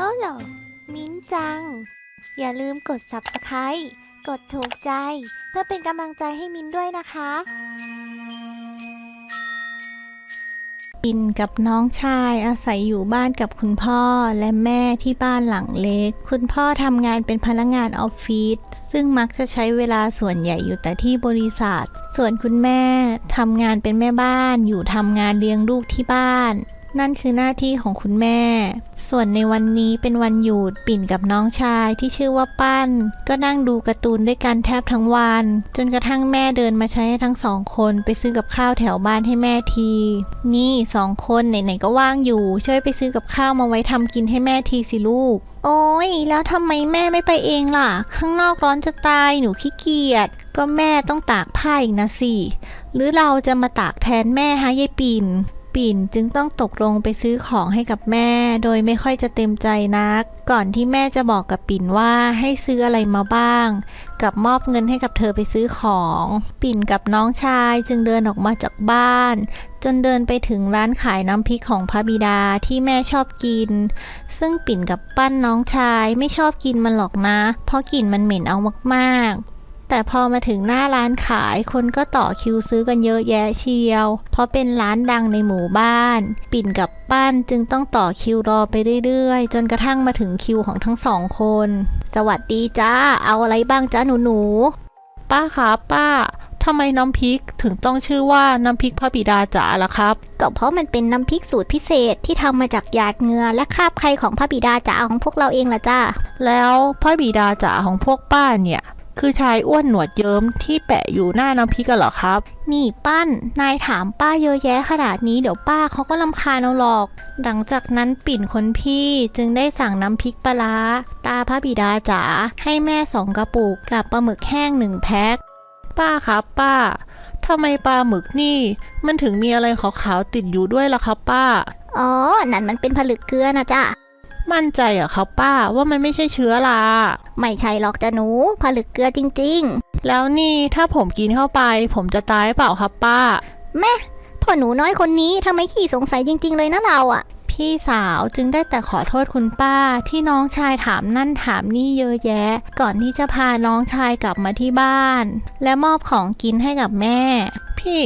ฮัลโหลมิ้นจัง อย่าลืมกด subscribe กดถูกใจ เพื่อเป็นกำลังใจให้มิ้นด้วยนะคะปินกับน้องชายอาศัยอยู่บ้านกับคุณพ่อและแม่ที่บ้านหลังเล็ก คุณพ่อทำงานเป็นพนักงานออฟฟิศซึ่งมักจะใช้เวลาส่วนใหญ่อยู่แต่ที่บริษัท ส่วนคุณแม่ทำงานเป็นแม่บ้านอยู่ทำงานเลี้ยงลูกที่บ้าน นั่นคือหน้าที่ของคุณแม่ ส่วนในวันนี้เป็นวันหยุดปิ่นกับน้องชายที่ชื่อว่าปั้น ก็นั่งดูการ์ตูนด้วยกันแทบทั้งวัน จนกระทั่งแม่เดินมาใช้ให้ทั้งสองคนไปซื้อกับข้าวแถวบ้านให้แม่ที นี่สองคนไหนๆก็ว่างอยู่ ช่วยไปซื้อกับข้าวมาไว้ทำกินให้แม่ทีสิลูก โอ้ยแล้วทำไมแม่ไม่ไปเองล่ะ ข้างนอกร้อนจะตายหนูขี้เกียจก็แม่ต้องตากผ้าอีกนะสิ หรือเราจะมาตากแทนแม่ฮะยายปิ่น ปิ่นจึงต้องตกลงไปซื้อของให้กับแม่ โดยไม่ค่อยจะเต็มใจนัก ก่อนที่แม่จะบอกกับปิ่นว่าให้ซื้ออะไรมาบ้าง กับมอบเงินให้กับเธอไปซื้อของ ปิ่นกับน้องชายจึงเดินออกมาจากบ้าน จนเดินไปถึงร้านขายน้ำพริกของพระบิดาที่แม่ชอบกิน ซึ่งปิ่นกับปั้นน้องชายไม่ชอบกินมันหรอกนะ เพราะกลิ่นมันเหม็นเอามากๆ แต่พอมาถึงหน้าร้านขายคนก็ต่อคิวซื้อกันเยอะแยะเชียว เพราะเป็นร้านดังในหมู่บ้าน ปิ่นกับปั้นจึงต้องต่อคิวรอไปเรื่อยๆ จนกระทั่งมาถึงคิวของทั้งสองคน สวัสดีจ้า เอาอะไรบ้างจ้าหนูหนูป้าครับป้าทำไมน้ำพริกถึงต้องชื่อว่าน้ำพริกพระบิดาจ๋าล่ะครับ ก็เพราะมันเป็นน้ำพริกสูตรพิเศษที่ทำมาจากหยาดเหงื่อและคราบไข่ของพระบิดาจ๋าของพวกเราเองล่ะจ้าแล้วพระบิดาจ๋าของพวกป้าเนี่ย คือชายอ้วนหนวดเยิ้มที่แปะอยู่หน้าน้ำพริกกันเหรอครับ นี่ปั้น นายถามป้าเยอะแยะขนาดนี้เดี๋ยวป้าเขาก็ลำคาญเอาหรอก หลังจากนั้นปิ่นคนพี่จึงได้สั่งน้ำพริกปลาตาพระบิดาจ๋าให้แม่สองกระปุกกับปลาหมึกแห้งหนึ่งแพ็คป้าครับป้าทำไมปลาหมึกนี่ มันถึงมีอะไรขาวๆติดอยู่ด้วยล่ะครับป้า อ๋อ นั่นมันเป็นผลึกเกลือนะจ้า มั่นใจเหรอครับป้าว่ามันไม่ใช่เชื้อรา ไม่ใช่หรอกจ้ะหนูผลึกเกลือจริง แล้วนี่ถ้าผมกินเข้าไป ผมจะตายเปล่าครับป้า ๆ แม่พ่อหนูน้อยคนนี้ทำไมขี้สงสัยจริง ๆ เลยนะเราอะพี่สาวจึงได้แต่ขอโทษคุณป้าที่น้องชายถามนั่นถามนี่เยอะแยะ ก่อนที่จะพาน้องชายกลับมาที่บ้าน และมอบของกินให้กับแม่ พี่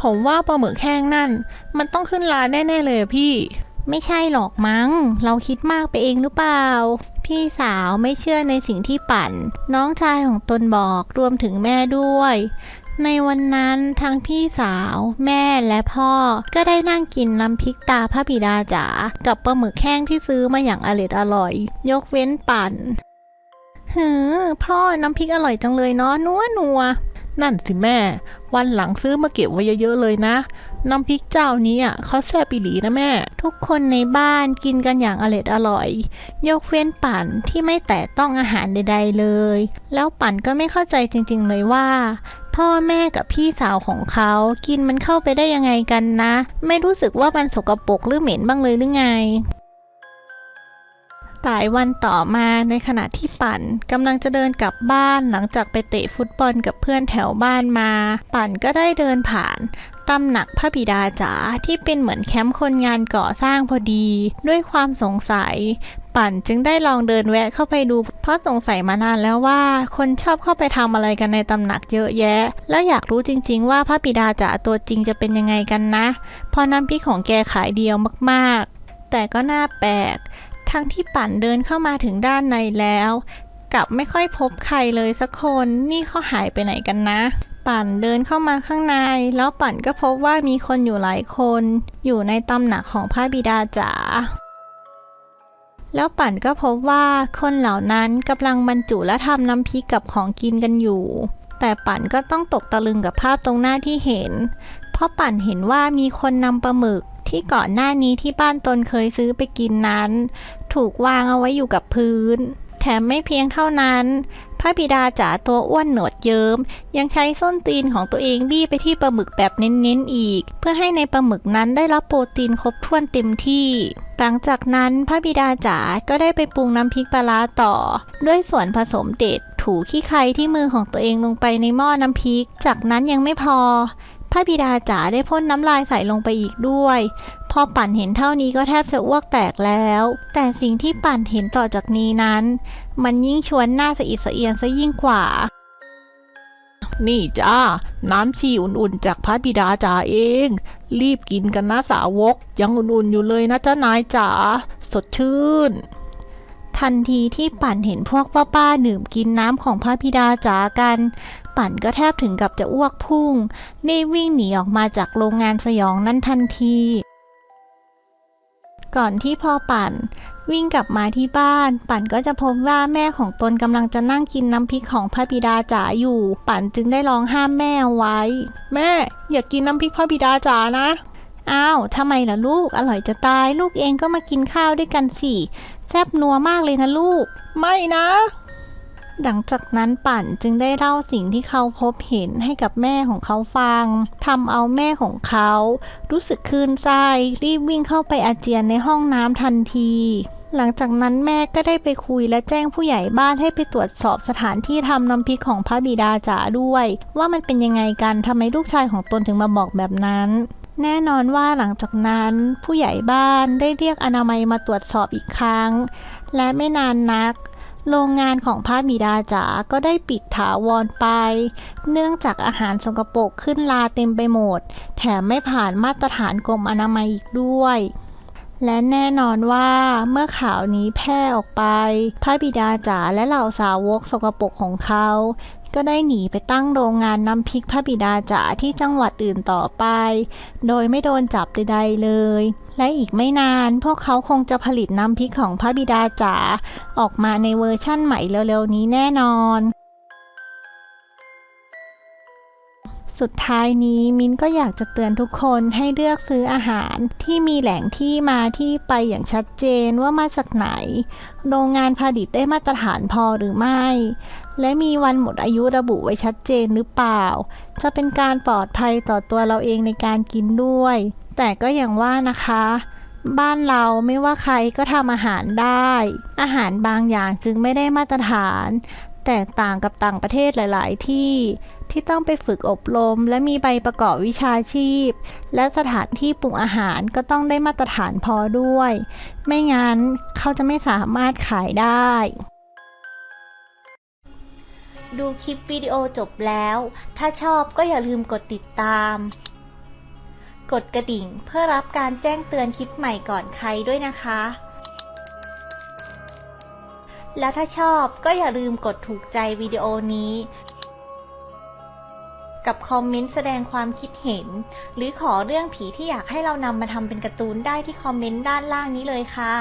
ผมว่าปลาหมึกแห้งนั่น มันต้องขึ้นราแน่ๆเลยอะพี่ ไม่ใช่หรอกมั้ง เราคิดมากไปเองหรือเปล่า พี่สาวไม่เชื่อในสิ่งที่ปั่น น้องชายของตนบอกรวมถึงแม่ด้วย ในวันนั้นทั้งพี่สาว แม่และพ่อ ก็ได้นั่งกินน้ำพริกตาพระบิดาจ๋ากับปลาหมึกแห้งที่ซื้อมาอย่างอร่อยอร่อย ยกเว้นปั่นหือพ่อน้ำพริกอร่อยจังเลยเนาะนัวนัว นั่นสิแม่ วันหลังซื้อมาเก็บไว้เยอะๆเลยนะ น้ำพริกเจ้านี้อะเขาแซ่บปีหลีนะแม่ ทุกคนในบ้านกินกันอย่างอร่อยอร่อย ยกเว้นปั่นที่ไม่แตะต้องอาหารใด ๆเลย แล้วปั่นก็ไม่เข้าใจจริงๆเลยว่า พ่อแม่กับพี่สาวของเขากินมันเข้าไปได้ยังไงกันนะ ไม่รู้สึกว่ามันสกปรกหรือเหม็นบ้างเลยหรือไง หลายวันต่อมาในขณะที่ปั่นกำลังจะเดินกลับบ้านหลังจากไปเตะฟุตบอลกับเพื่อนแถวบ้านมา ปั่นก็ได้เดินผ่านตำหนักพระบิดาจ๋าที่เป็นเหมือนแคมป์คนงานก่อสร้างพอดี ด้วยความสงสัย ปั่นจึงได้ลองเดินแวะเข้าไปดู เพราะสงสัยมานานแล้วว่า คนชอบเข้าไปทำอะไรกันในตำหนักเยอะแยะ แล้วอยากรู้จริง ๆ ว่าพระบิดาจ๋าตัวจริงจะเป็นยังไงกันนะพรน้ำพริกของแกขายเดียวมากๆ แต่ก็น่าแปลก ทั้งที่ปั่นเดินเข้ามาถึงด้านในแล้ว กลับไม่ค่อยพบใครเลยสักคน นี่เขาหายไปไหนกันนะ ปั่นเดินเข้ามาข้างใน แล้วปั่นก็พบว่ามีคนอยู่หลายคน อยู่ในตำหนักของพระบิดาจ๋าแล้วปั่นก็พบว่าคนเหล่านั้นกำลังบรรจุและทำน้ำพริกกับของกินกันอยู่ แต่ปั่นก็ต้องตกตะลึงกับภาพตรงหน้าที่เห็น เพราะปั่นเห็นว่ามีคนนำปลาหมึกที่ก่อนหน้านี้ที่บ้านตนเคยซื้อไปกินนั้น ถูกวางเอาไว้อยู่กับพื้น แถมไม่เพียงเท่านั้น พระบิดาจ๋าตัวอ้วนหนวดเยิ้ม ยังใช้ส้นตีนของตัวเองบี้ไปที่ปลาหมึกแบบเน้นๆอีก เพื่อให้ในปลาหมึกนั้นได้รับโปรตีนครบถ้วนเต็มที่ หลังจากนั้นพระบิดาจ๋าก็ได้ไปปรุงน้ำพริกปลาร้าต่อ ด้วยส่วนผสมเด็ด ถูขี้ไครที่มือของตัวเองลงไปในหม้อน้ำพริก จากนั้นยังไม่พอพระบิดาจ๋าได้พ่นน้ำลายใส่ลงไปอีกด้วย พอปั่นเห็นเท่านี้ก็แทบจะอ้วกแตกแล้ว แต่สิ่งที่ปั่นเห็นต่อจากนี้นั้น มันยิ่งชวนหน้าสะอิดสะเอียนซะยิ่งกว่า นี่จ้า น้ำชีอุ่นๆ จากพระบิดาจ๋าเอง รีบกินกันนะสาวก ยังอุ่นๆอยู่เลยนะจ้านายจ๋าสดชื่นทันทีที่ปั่นเห็นพวกป้าๆดื่มกินน้ำของพระบิดาจ๋ากัน ปั่นก็แทบถึงกับจะอ้วกพุ่งรีบวิ่งหนีออกมาจากโรงงานสยองนั้นทันที ก่อนที่พอปั่น วิ่งกลับมาที่บ้าน ปั่นก็จะพบว่าแม่ของตนกำลังจะนั่งกินน้ำพริกของพระบิดาจ๋าอยู่ ปั่นจึงได้ร้องห้ามแม่ไว้ แม่ อย่ากกินน้ำพริกพระบิดาจ๋านะอ้าวทำไมล่ะลูก อร่อยจะตาย ลูกเองก็มากินข้าวด้วยกันสิ แซ่บนัวมากเลยนะลูก ไม่นะ หลังจากนั้นปั่นจึงได้เล่าสิ่งที่เขาพบเห็นให้กับแม่ของเขาฟังทำเอาแม่ของเขา รู้สึกคลื่นไส้รีบวิ่งเข้าไปอาเจียนในห้องน้ำทันที หลังจากนั้นแม่ก็ได้ไปคุยและแจ้งผู้ใหญ่บ้านให้ไปตรวจสอบสถานที่ทำน้ำพริกของพระบิดาจ๋าด้วย ว่ามันเป็นยังไงกันทำไมลูกชายของตนถึงมาบอกแบบนั้นแน่นอนว่าหลังจากนั้นผู้ใหญ่บ้านได้เรียกอนามัยมาตรวจสอบอีกครั้ง และไม่นานนัก โรงงานของพระบิดาจ๋าก็ได้ปิดถาวรไป เนื่องจากอาหารสกปรกขึ้นลาเต็มไปหมด แถมไม่ผ่านมาตรฐานกรมอนามัยอีกด้วยและแน่นอนว่าเมื่อข่าวนี้แพร่ออกไป พระบิดาจ๋าและเหล่าสาวกสกปรกของเขา ก็ได้หนีไปตั้งโรงงานน้ำพริกพระบิดาจ๋าที่จังหวัดอื่นต่อไป โดยไม่โดนจับใดๆเลย และอีกไม่นานพวกเขาคงจะผลิตน้ำพริกของพระบิดาจ๋าออกมาในเวอร์ชั่นใหม่เร็วๆนี้แน่นอน สุดท้ายนี้มิ้นก็อยากจะเตือนทุกคนให้เลือกซื้ออาหารที่มีแหล่งที่มาที่ไปอย่างชัดเจนว่ามาจากไหน โรงงานผลิตได้มาตรฐานพอหรือไม่ และมีวันหมดอายุระบุไว้ชัดเจนหรือเปล่า จะเป็นการปลอดภัยต่อตัวเราเองในการกินด้วย แต่ก็อย่างว่านะคะบ้านเราไม่ว่าใครก็ทำอาหารได้ อาหารบางอย่างจึงไม่ได้มาตรฐาน แตกต่างกับต่างประเทศหลาย ๆ ที่ ที่ต้องไปฝึกอบรม และมีใบประกอบวิชาชีพ และสถานที่ปรุงอาหารก็ต้องได้มาตรฐานพอด้วย ไม่งั้นเขาจะไม่สามารถขายได้ ดูคลิปวิดีโอจบแล้ว ถ้าชอบก็อย่าลืมกดติดตาม กดกระดิ่งเพื่อรับการแจ้งเตือนคลิปใหม่ก่อนใครด้วยนะคะและถ้าชอบก็อย่าลืมกดถูกใจวิดีโอนี้ กับคอมเมนต์แสดงความคิดเห็น หรือขอเรื่องผีที่อยากให้เรานำมาทำเป็นการ์ตูนได้ที่คอมเมนต์ด้านล่างนี้เลยค่ะ